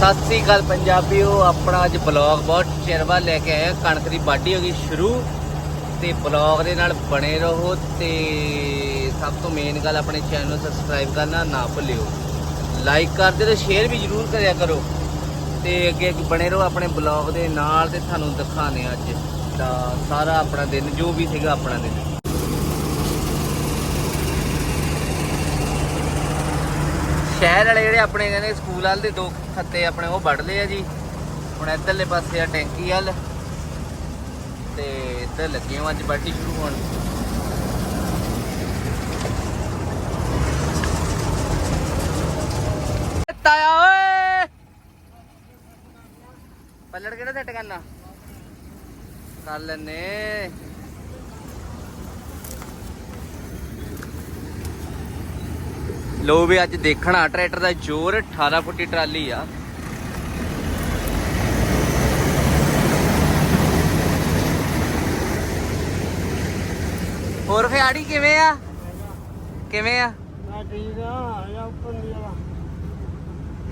ਸਤਿ ਸ੍ਰੀ ਅਕਾਲ ਪੰਜਾਬੀਓ, ਆਪਣਾ ਅੱਜ ਬਲੌਗ ਬਹੁਤ ਚਿਰ ਬਾਅਦ ਲੈ ਕੇ ਆਇਆ ਕਣਕ ਦੀ ਵਾਢੀ ਹੋ ਗਈ ਸ਼ੁਰੂ ਤੇ ਬਲੌਗ ਦੇ ਨਾਲ ਬਣੇ ਰਹੋ ਤੇ ਸਭ ਤੋਂ ਮੇਨ ਗੱਲ ਆਪਣੇ ਚੈਨਲ ਨੂੰ ਸਬਸਕ੍ਰਾਈਬ ਕਰਨਾ ਨਾ ਭੁੱਲਿਓ। ਲਾਈਕ ਕਰਦੇ ਤੇ ਸ਼ੇਅਰ ਵੀ ਜਰੂਰ ਕਰਿਆ ਕਰੋ ਤੇ ਅੱਗੇ ਅੱਗੇ ਬਣੇ ਰਹੋ ਆਪਣੇ ਬਲੌਗ ਦੇ ਨਾਲ ਤੇ ਤੁਹਾਨੂੰ ਦਿਖਾਣੇ ਅੱਜ ਦਾ ਸਾਰਾ ਆਪਣਾ ਦਿਨ, ਜੋ ਵੀ ਸੀਗਾ ਆਪਣਾ ਦਿਨ। ਸ਼ਹਿਰ ਵਾਲੇ ਜਿਹੜੇ ਆਪਣੇ ਕਹਿੰਦੇ ਸਕੂਲ ਵਾਲ ਦੇ ਦੋ ਖੱਤੇ ਆਪਣੇ ਉਹ ਵੱਢ ਲਏ ਆ ਜੀ। ਹੁਣ ਇੱਧਰਲੇ ਪਾਸੇ ਆ ਟੈਂਕੀ ਵੱਲ। ਤੇ ਇੱਧਰ ਲੱਗੇ ਹਾਂ ਅੱਜ ਪਾਰਟੀ ਸ਼ੁਰੂ ਹੋਣ। ਤਾਇਆ ਓਏ! ਪੱਲੜ ਕਿਹੜਾ ਸੈੱਟ ਕਰਨਾ? ਕਰ ਲੈਨੇ ਲੋ ਵੀ ਅੱਜ ਦੇਖਣਾ ਟਰੈਕਟਰ ਦਾ ਜ਼ੋਰ 18 ਫੁੱਟੀ ਟਰਾਲੀ ਆ। ਹੋਰ ਫਿਆੜੀ ਕਿਵੇਂ ਆ? ਕਿਵੇਂ ਆ? ਮੈਂ ਠੀਕ ਆ ਆ ਉੱਪਰ ਨਹੀਂ ਆ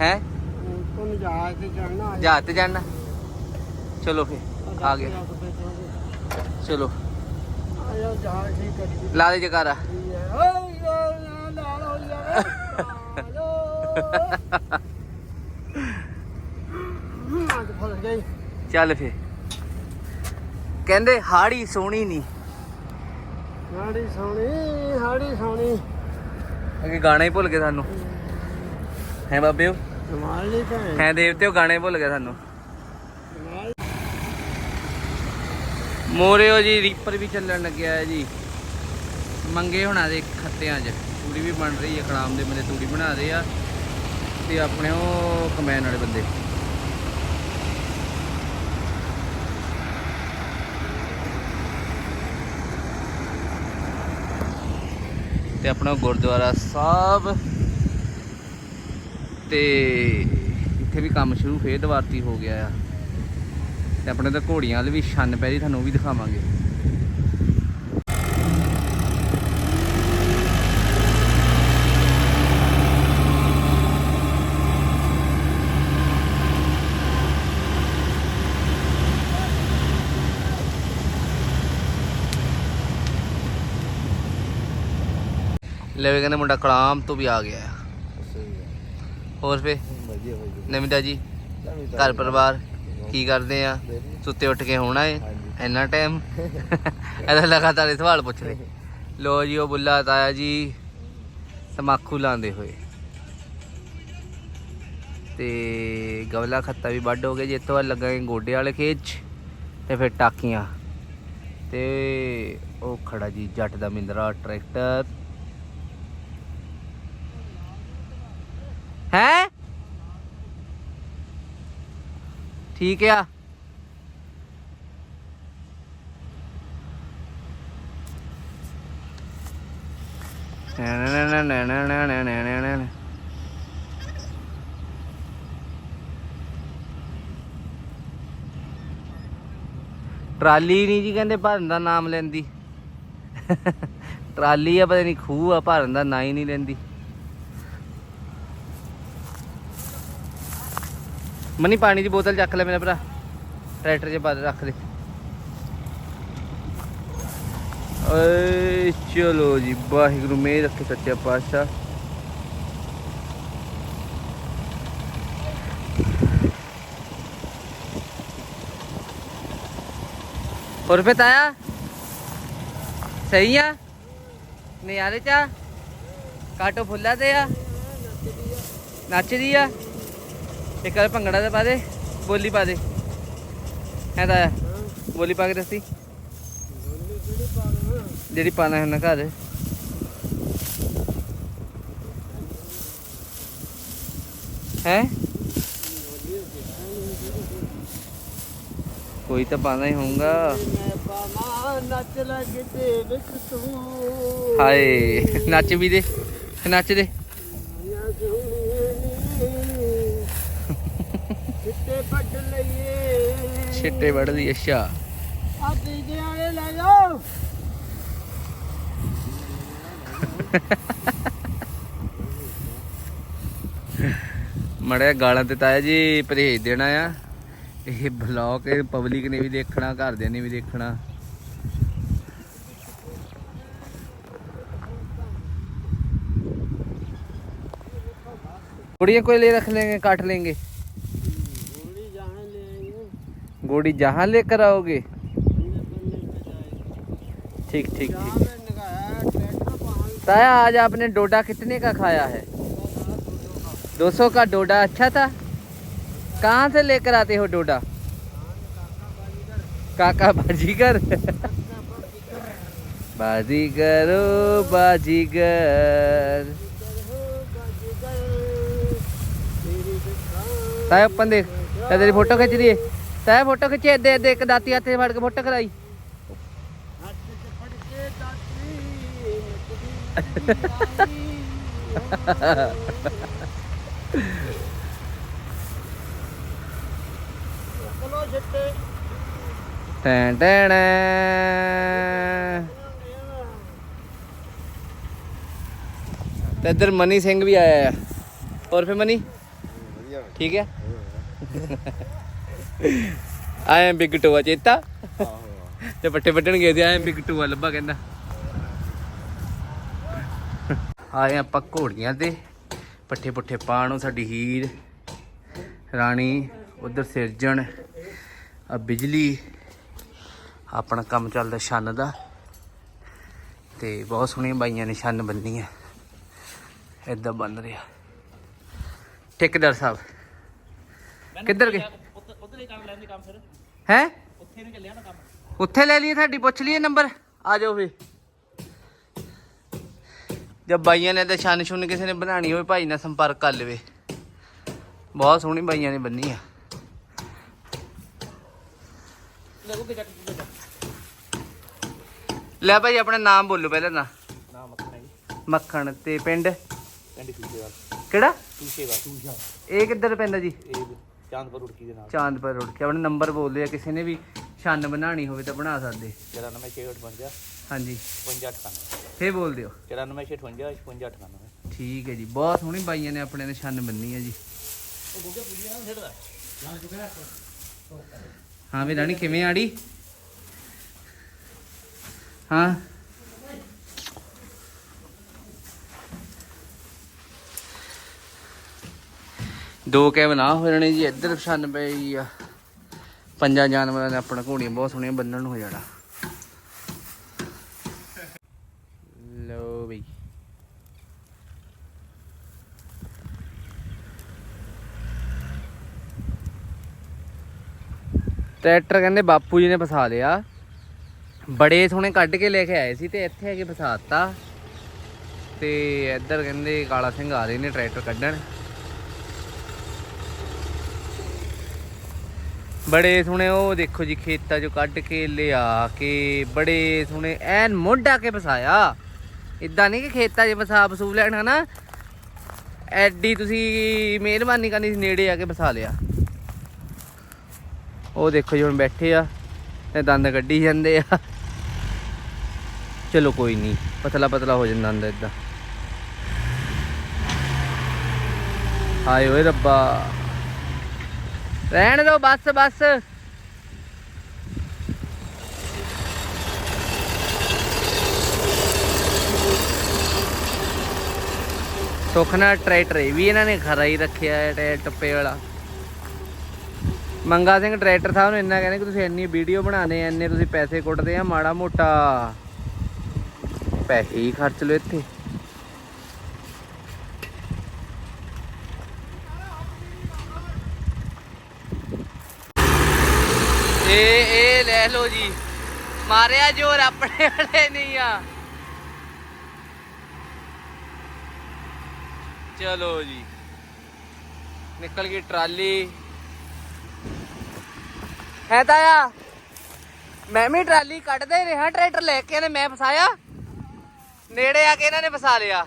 ਹੈ? ਉੱਪਰ ਨੂੰ ਚੜਨਾ ਜਹਾਜ਼ ਤੇ ਜਾਣਾ ਚਲੋ ਫੇ ਆ ਗਏ ਚਲੋ। ਆਇਆ ਜਾ ਠੀਕ ਕਰੀ ਲਾ ਦੇ ਜਕਾਰਾ। ਓਏ ਚੱਲ ਫੇ ਕਹਿੰਦੇ ਹਾੜੀ ਸੋਹਣੀ ਨਹੀਂ ਹਾੜੀ ਸੋਹਣੀ ਹਾੜੀ ਸੋਹਣੀ। ਅੱਗੇ ਗਾਣਾ ਹੀ ਭੁੱਲ ਗਏ ਸਾਨੂੰ। ਹੈ ਬਾਬਿਓ ਕਮਾਲ ਨਹੀਂ ਭੈਣ। ਹੈ ਦੇਵਤਿਓ ਗਾਣੇ ਭੁੱਲ ਗਏ ਸਾਨੂੰ। ਮੋਰਿਓ ਜੀ ਰੀਪਰ ਵੀ ਚੱਲਣ ਲੱਗਿਆ ਹੈ ਜੀ। ਮੰਗੇ ਹੋਣਾ ਦੇ ਖੱਤਿਆਂ 'ਚ। ਤੂੜੀ ਵੀ ਬਣ ਰਹੀ ਹੈ ਖੜਾਮ ਦੇ ਬੰਦੇ ਤੂੜੀ ਬਣਾ ਰਹੇ ਆ ਤੇ ਆਪਣੇ ਉਹ ਕਮੈਨ ਵਾਲੇ ਬੰਦੇ। ਤੇ ਆਪਣਾ ਗੁਰਦੁਆਰਾ ਸਾਹਿਬ ਤੇ ਇੱਥੇ ਵੀ ਕੰਮ ਸ਼ੁਰੂ, ਫੇਰ ਦੁਬਾਰਤੀ ਹੋ ਗਿਆ ਆ। ਤੇ ਆਪਣੇ ਤਾਂ ਘੋੜੀਆਂ ਵਾਲੇ ਵੀ ਛੰਨ ਪੈ ਰਹੀ, ਤੁਹਾਨੂੰ ਉਹ ਵੀ ਦਿਖਾਵਾਂਗੇ। ਲੈ ਵੀ ਕਹਿੰਦੇ ਮੁੰਡਾ ਕਲਾਮ ਤੋਂ ਵੀ ਆ ਗਿਆ। ਆ। ਹੋਰ ਫੇ? ਵਧੀਆ ਨਵੀਂ ਜੀ ਘਰ ਪਰਿਵਾਰ? ਕੀ ਕਰਦੇ ਆ? ਸੁੱਤੇ ਉੱਠ ਕੇ ਹੋਣਾ ਏ। ਇੰਨਾ ਟਾਈਮ ਇਹਦਾ ਲਗਾਤਾਰ ਇਹ ਸਵਾਲ ਪੁੱਛ ਰਹੇ। ਲੋ ਜੀ ਉਹ ਬੁੱਲਾ ਤਾਇਆ ਜੀ ਤਮਾਕੂ ਲਾਉਂਦੇ ਹੋਏ। ਤੇ ਗਵਲਾ ਖੱਤਾ ਵੀ ਵੱਢ ਹੋ ਗਿਆ ਜਿੱਥੋਂ ਬਾਅਦ ਲੱਗਾਂਗੇ ਗੋਡੇ ਵਾਲੇ ਖੇਤ 'ਚ ਤੇ ਫਿਰ ਟਾਕੀਆਂ। ਤੇ ਉਹ ਖੜਾ ਜੀ ਜੱਟ ਦਾ ਮਿੰਦਰਾ ਟਰੈਕਟਰ ਹੈ ਠੀਕ ਆ? ਟਰਾਲੀ ਨਹੀਂ ਜੀ ਕਹਿੰਦੇ ਭਰਨ ਦਾ ਨਾਮ ਲੈਂਦੀ। ਟਰਾਲੀ ਆ, ਪਤਾ ਨਹੀਂ ਖੂਹ ਆ, ਭਰਨ ਦਾ ਨਾਂ ਹੀ ਨਹੀਂ ਲੈਂਦੀ। ਮਨੀ ਪਾਣੀ ਦੀ ਬੋਤਲ ਚੱਕ ਲੈ ਮੇਰਾ ਭਰਾ। ਟਰੈਕਟਰ 'ਚ ਪਾ ਰੱਖ ਦੇ। ਓਏ ਚਲੋ ਜੀ, ਵਾਹਿਗੁਰੂ ਮੇਰ ਰੱਖੇ ਸੱਚਾ ਪਾਤਸ਼ਾਹ। ਹੋਰ ਫੇ ਤਾਇਆ? ਸਹੀ ਆ? ਨਿਆਰੇ ਚਾ ਕਾਟੋ ਫੁੱਲਾ ਤੇ ਆ? ਨੱਚਦੀ ਆ? ਇੱਕ ਵਾਰ ਭੰਗੜਾ ਤੇ ਪਾ ਦੇ ਬੋਲੀ ਪਾ ਦੇ। ਹੈ ਤਾਇਆ ਬੋਲੀ ਪਾ ਕੇ ਦੱਸੀ। ਜਿਹੜੀ ਪਾਣਾ ਹੈ ਨਾ ਘਰ ਹੈ? ਕੋਈ ਤਾਂ ਪਾਣਾ ਹੀ ਹੋਊਗਾ। ਨੱਚ ਲੱਗ ਤੇ ਵਿੱਚ ਤੂੰ। ਹਾਏ ਨੱਚ ਵੀ ਦੇ ਨੱਚ ਦੇ ਨਾ ਸੋਹਣੀਏ ਕਿਤੇ ਪੱਟ ਲਈਏ ਛੇਟੇ ਵੜ ਲਈ ਅੱਛਾ। ਆ ਦੀਦੇ ਵਾਲੇ ਲੈ ਜਾਓ ਮੜਿਆ ਗਾਲਾਂ ਤੇ ਤਾਇਆ ਜੀ ਪਰਹੇਜ ਦੇਣਾ ਆ। ਇਹ ਬਲੌਗ ਪਬਲਿਕ ਨੇ ਵੀ ਦੇਖਣਾ ਘਰਦਿਆਂ ਨੇ ਵੀ ਦੇਖਣਾ। ਕੁੜੀਆਂ ਕੋਈ ਲੈ ਰੱਖ ਲੈਂਗੇ ਕੱਟ ਲੈਂਗੇ। गोड़ी जहाँ लेकर आओगे? ठीक ठीक ठीक। ताया आज आपने डोडा कितने का खाया है? दो सौ का डोडा अच्छा था? कहाँ से लेकर आते हो डोडा? काका बाजीगर। बाजीगर ओ बाजीगर। ताया अपन देख तेरी फ़ोटो खींच रही है? ਤੈ ਫੋਟੋ ਖਿੱਚੇ ਦੇ ਦੇ ਇੱਕ ਦਾਤੀ ਹੱਥੇ ਫੜ ਕੇ ਫੋਟੋ ਕਰਾਈ ਟੈਂ ਟੈਂ ਤੇ ਇਧਰ ਮਨੀ ਸਿੰਘ ਵੀ ਆਇਆ ਆ। ਹੋਰ ਫਿਰ ਮਨੀ? ਠੀਕ ਹੈ? ਆਏ ਬਿਗ ਟੂਆ ਚੇਤਾ। ਤੇ ਪੱਟੇ ਵੱਢਣ ਗਏ ਸੀ ਆਏ ਬਿਗ ਟੂਆ ਲੱਭਾ ਕਹਿੰਦਾ। ਆਏ ਆਪਾਂ ਘੋੜੀਆਂ ਤੇ। ਪੱਠੇ ਪੁੱਠੇ ਪਾਣ ਨੂੰ ਸਾਡੀ ਹੀਰ, ਰਾਣੀ, ਉਧਰ ਸਿਰਜਣ, ਆ ਬਿਜਲੀ, ਆਪਣਾ ਕੰਮ ਚੱਲਦਾ ਛੰਨ ਦਾ। ਤੇ ਬਹੁਤ ਸੋਹਣੀਆਂ ਬਾਈਆਂ ਨੇ ਛੰਨ ਬੰਨੀ ਹੈ ਏਦਾਂ ਬਣ ਰਿਹਾ। ਠੇਕੇਦਾਰ ਸਾਹਿਬ, ਕਿੱਧਰ ਗਏ? ਹੀ ਕੰਮ ਫਿਰ? ਉੱਥੇ ਨਹੀਂ ਚੱਲਿਆ ਨਾ ਕੰਮ। ਉੱਥੇ ਲੈ ਲਈਏ ਤੁਹਾਡੀ ਪੁੱਛ ਲਈਏ ਨੰਬਰ। ਆ ਜਾਓ ਫੇ। ਜਦ ਬਾਈਆਂ ਨੇ ਤਾਂ ਛੰਨ ਛੁੰਨ ਕਿਸੇ ਨੇ ਬਣਾਣੀ ਹੋਵੇ ਭਾਈ ਨਾਲ ਸੰਪਰਕ ਕਰ ਲਵੇ। ਬਹੁਤ ਸੋਹਣੀ ਬਾਈਆਂ ਨੇ ਬੰਨੀ ਆ ਲੈ ਭਾਈ ਆਪਣਾ ਨਾਮ ਬੋਲੋ ਪਹਿਲਾਂ ਨਾ ਨਾਮ ਮੱਖਣਾ ਜੀ। ਮੱਖਣ ਤੇ ਪਿੰਡ? ਕਿਹੜਾ? ਇਹ ਕਿੱਧਰ ਪੈਂਦਾ ਜੀ? ਇਹ ਚਾਂਦਪੁਰ ਉੜਕੀ ਦੇ ਨਾਲ। ਚਾਂਦਪੁਰ ਰੋਡ ਕੇ ਆਪਣਾ ਨੰਬਰ ਬੋਲਦੇ ਆ ਕਿਸੇ ਨੇ ਵੀ ਛੰਨ ਬਣਾਣੀ ਹੋਵੇ ਤਾਂ ਬਣਾ ਸਕਦੇ। 94 ਹਾਂਜੀ। 58 ਫੇਰ ਬੋਲ ਦਿਓ 94 58 58 98 ਠੀਕ ਹੈ ਜੀ ਬਹੁਤ ਸੋਹਣੀ ਬਾਈਆਂ ਨੇ ਆਪਣੇ ਨੇ ਛੰਨ ਬੰਨੀ ਹੈ ਜੀ। ਉਹ ਨਾ ਛੇੜਦਾ ਹਾਂ ਵੀ ਰਾਣੀ ਕਿਵੇਂ ਆੜੀ ਹਾਂ। ਦੋ ਕੈਬ ਨਾ ਹੋ ਜਾਣੇ ਜੀ, ਇੱਧਰ ਛੰਨ ਪਈ ਆ। ਪੰਜਾਂ ਜਾਨਵਰਾਂ ਨੇ ਆਪਣਾ ਘੋੜੀਆਂ ਬਹੁਤ ਸੋਹਣੀਆਂ ਬੰਨਣ ਨੂੰ ਹੋ ਜਾਣਾ ਲੋ ਬਈ। ਟਰੈਕਟਰ ਕਹਿੰਦੇ ਬਾਪੂ ਜੀ ਨੇ ਫਸਾ ਲਿਆ। ਬੜੇ ਸੋਹਣੇ ਕੱਢ ਕੇ ਲੈ ਕੇ ਆਏ ਸੀ ਤੇ ਇੱਥੇ ਆ ਕੇ ਫਸਾਤਾ ਤੇ ਇੱਧਰ ਕਹਿੰਦੇ ਕਾਲਾ ਸਿੰਘ ਆ ਰਹੇ ਨੇ ਟਰੈਕਟਰ ਕੱਢਣ। ਬੜੇ ਸੋਹਣੇ ਉਹ ਦੇਖੋ ਜੀ ਖੇਤਾਂ ਚੋਂ ਕੱਢ ਕੇ ਲਿਆ ਕੇ ਬੜੇ ਸੋਹਣੇ ਐਨ ਮੋਢਾ ਕੇ ਫਸਾਇਆ। ਇਦਾਂ ਨਹੀਂ ਕਿ ਖੇਤਾਂ 'ਚ ਫਸਾ ਫਸੂ ਲੈਣਾ ਨਾ ਐਡੀ ਤੁਸੀਂ ਮਿਹਰਬਾਨੀ ਕਰਨੀ ਸੀ ਨੇੜੇ ਆ ਕੇ ਫਸਾ ਲਿਆ। ਉਹ ਦੇਖੋ ਜੀ ਹੁਣ ਬੈਠੇ ਆ ਤੇ ਦੰਦ ਕੱਢੀ ਜਾਂਦੇ ਆ। ਚਲੋ ਕੋਈ ਨਹੀਂ, ਪਤਲਾ ਪਤਲਾ ਹੋ ਜਾਂਦਾ ਦੰਦ ਇਦਾਂ ਹਾਏ ਓਏ ਰੱਬਾ। ਰਹਿਣ ਦੋ, ਬਸ ਬਸ। ਸੁੱਖ ਨਾਲ ਟਰੈਕਟਰ ਇਹ ਵੀ ਇਹਨਾਂ ਨੇ ਖਰਾ ਹੀ ਰੱਖਿਆ ਹੈ, ਟੈ, ਟੱਪੇ ਵਾਲਾ। ਮੰਗਾ ਸਿੰਘ ਟਰੈਕਟਰ ਸਾਹਿਬ ਨੂੰ ਇੰਨਾ ਕਹਿੰਦੇ ਕਿ ਤੁਸੀਂ ਇੰਨੀ ਵੀਡੀਓ ਬਣਾਉਂਦੇ ਆ, ਇੰਨੇ ਤੁਸੀਂ ਪੈਸੇ ਕੁੱਟਦੇ ਆ, ਮਾੜਾ ਮੋਟਾ। ਪੈਸੇ ਹੀ ਖਰਚ ਲਓ ਇੱਥੇ। ਇਹ ਇਹ ਲੈ ਲਓ ਜੀ। ਮਾਰਿਆ ਜੋਰ, ਆਪਣੇ ਵਾਲੇ ਨਹੀਂ ਆ। ਚਲੋ ਜੀ। ਨਿਕਲ ਗਈ ਟਰਾਲੀ। ਹੈ ਤਾਂ ਆ ਮੈਂ ਵੀ ਟਰਾਲੀ ਕੱਢਦਾ ਹੀ ਰਿਹਾ, ਟਰੈਕਟਰ ਲੈ ਕੇ ਇਹਨੇ ਮੈਂ ਫਸਾਇਆ। ਨੇੜੇ ਆ ਕੇ ਇਹਨਾਂ ਨੇ ਫਸਾ ਲਿਆ।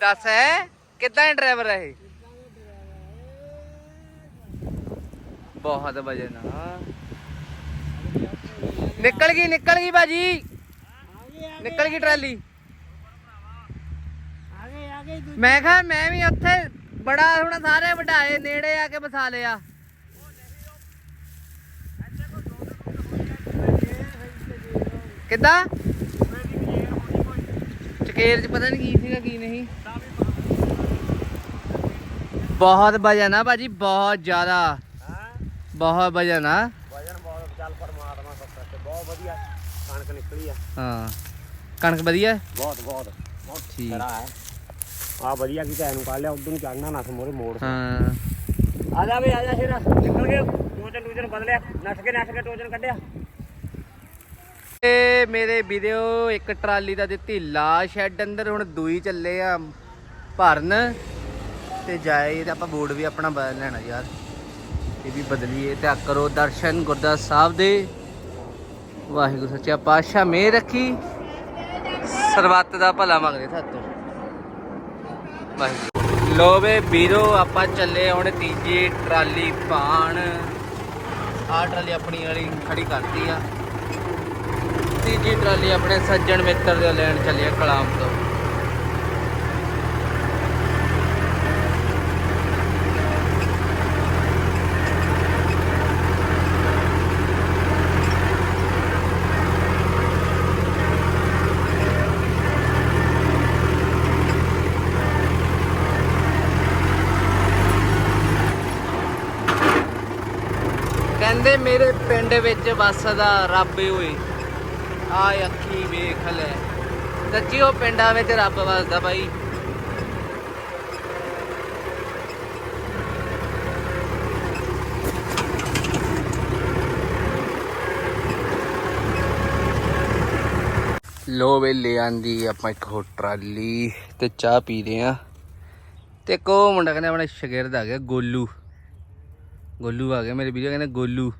ਦੱਸ ਹੈ, ਕਿੱਦਾਂ ਹੈ ਡਰਾਈਵਰ ਇਹ? ਬਹੁਤ ਵਜੇ ਨਾ ਨਿਕਲ ਗਈ ਨਿਕਲ ਗਈ ਬਾਜੀ ਨਿਕਲ ਗਈ ਟਰਾਲੀ। ਮੈਂ ਕਿਹਾ ਮੈਂ ਵੀ ਉੱਥੇ ਬੜਾ ਥੋੜਾ ਸਾਰੇ ਵਡਾਏ ਨੇੜੇ ਆ ਕੇ ਬਸਾ ਲਿਆ। ਕਿੱਦਾਂ? ਚਕੇਰ ਚ ਪਤਾ ਨਹੀਂ ਕੀ ਸੀਗਾ, ਕੀ ਨਹੀਂ। ਬਹੁਤ ਵਜਨ ਨਾ ਭਾਜੀ, ਬਹੁਤ ਜ਼ਿਆਦਾ। ਬਹੁਤ ਵਜਨ ਆ। ਵਜਨ ਬਹੁਤ ਚੱਲ ਪਰਮਾਤਮਾ ਸੱਤਾ ਤੇ ਬਹੁਤ ਵਧੀਆ ਕਣਕ ਨਿਕਲੀ ਆ। ਹਾਂ ਕਣਕ ਵਧੀਆ? ਬਹੁਤ ਬਹੁਤ ਬਹੁਤ ਠੀਕ। ਹੈ। ਆ ਵਧੀਆ ਕੀਤਾ ਇਹਨੂੰ ਕੱਢ ਲਿਆ ਉਧਰ ਨੂੰ ਚੜਨਾ ਨਾ ਮੋਰੇ ਮੋੜ ਹਾਂ। ਆ ਜਾ ਵੇ ਆ ਜਾ ਸ਼ੇਰ। ਨਿਕਲ ਗਏ ਟੋਚਨ ਟੋਚਨ ਬਦਲਿਆ। ਨੱਠ ਕੇ ਨੱਠ ਕੇ ਟੋਚਨ ਕੱਢਿਆ। ਤੇ ਮੇਰੇ ਵੀਡੀਓ ਇੱਕ ਟਰਾਲੀ ਦਾ ਦਿੱਤੀ ਲਾ ਸ਼ੈੱਡ ਅੰਦਰ ਹੁਣ ਦੂਈ ਚੱਲੇ ਆ ਭਰਨ। ਤੇ ਜਾਏ ਤੇ ਆਪਾਂ ਬੋਰਡ ਵੀ ਆਪਣਾ ਬਦਲ ਲੈਣਾ ਯਾਰ। ਇਹ ਵੀ ਬਦਲੀਏ ਤੇ ਕਰੋ ਦਰਸ਼ਨ ਗੁਰਦਾਸ ਸਾਹਿਬ ਦੇ। ਵਾਹਿਗੁਰੂ ਸੱਚਾ ਪਾਤਸ਼ਾਹ ਮੇਰ ਰੱਖੀ। ਸਰਬੱਤ ਦਾ ਭਲਾ ਮੰਗਦੇ ਸਾਤੋਂ ਵਾਹਿਗੁਰੂ। ਲੋ ਵੇ ਵੀਰੋ, ਆਪਾਂ ਚੱਲੇ ਹੁਣ ਤੀਜੀ ਟਰਾਲੀ ਪਾਣ। ਆ ਟਰਾਲੀ ਆਪਣੀ ਵਾਲੀ ਖੜੀ ਕਰਤੀ ਆ। ਤੀਜੀ ਟਰਾਲੀ ਆਪਣੇ ਸੱਜਣ ਮਿੱਤਰ ਦੇ ਲੈਣ ਚੱਲੇ ਕਲਾਮ ਤੋਂ। ਕਹਿੰਦੇ ਮੇਰੇ ਪਿੰਡ ਵਿੱਚ ਵੱਸਦਾ ਰੱਬ ਹੋਏ ਆ ਅੱਖੀ ਵੇਖ ਲੈ। ਸੱਚੀ ਉਹ ਪਿੰਡਾਂ ਵਿੱਚ ਰੱਬ ਵੱਸਦਾ ਬਾਈ। ਲੋ ਵੇ, ਲੈ ਆਂਦੀ ਆਪਾਂ ਇੱਕ ਹੋਰ ਟਰਾਲੀ ਤੇ ਚਾਹ ਪੀ ਰਹੇ ਆ। ਤੇ ਕੋ ਮੁੰਡਾ ਕਹਿੰਦਾ ਆਪਣਾ ਸ਼ਗਿਰਦ ਆ ਗਿਆ, ਗੋਲੂ। ਗੋਲੂ ਆ ਗਿਆ, ਮੇਰੇ ਵੀਡੀਓ ਕਹਿੰਦੇ ਗੋਲੂ।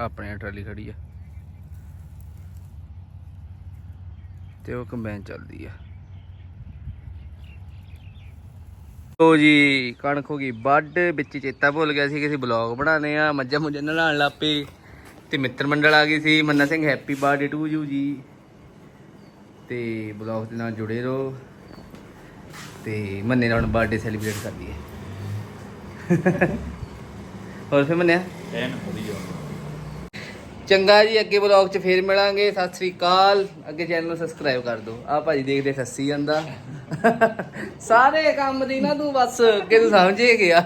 ਆਪਣੇ ਟਰਾਲੀ ਖੜੀ ਆ। ਤੇ ਉਹ ਕੰਬਾਈਨ ਚੱਲਦੀ ਆ। ਲੋ ਜੀ, ਕਣਕ ਹੋ ਗਈ ਵੱਢ। ਵਿੱਚ ਚੇਤਾ ਭੁੱਲ ਗਿਆ ਸੀ ਕਿ ਅਸੀਂ ਬਲੌਗ ਬਣਾਉਣੇ ਆ। ਮੱਝਾਂ ਮੁੱਝਾਂ ਨਲਾਣ ਲੱਪੇ ਤੇ ਮਿੱਤਰ ਮੰਡਲ ਆ ਗਈ ਸੀ। Manna Singh happy birthday to you ji. ਤੇ ਬਲੌਗ ਦੇ ਨਾਲ ਜੁੜੇ ਰਹੋ। ਤੇ ਮੰਨੇ ਨਾਲ ਬਰਥਡੇ ਸੈਲੀਬ੍ਰੇਟ ਕਰ ਲਈਏ। ਹੋਰ ਫਿਰ ਮੰਨਿਆ? ਐਨ ਵਧੀਆ। ਚੰਗਾ ਜੀ, ਅੱਗੇ ਬਲੌਗ 'ਚ ਫੇਰ ਮਿਲਾਂਗੇ। ਸਤਿ ਸ੍ਰੀ ਅਕਾਲ। ਅੱਗੇ ਚੈਨਲ ਨੂੰ ਸਬਸਕ੍ਰਾਈਬ ਕਰ ਦਿਓ। ਆ ਭਾਜੀ ਦੇਖਦੇ ਸੱਸੀ ਜਾਂਦਾ। ਸਾਰੇ ਕੰਮ ਦੀ ਨਾ ਤੂੰ ਬਸ ਅੱਗੇ ਤੂੰ ਸਮਝ ਗਿਆ।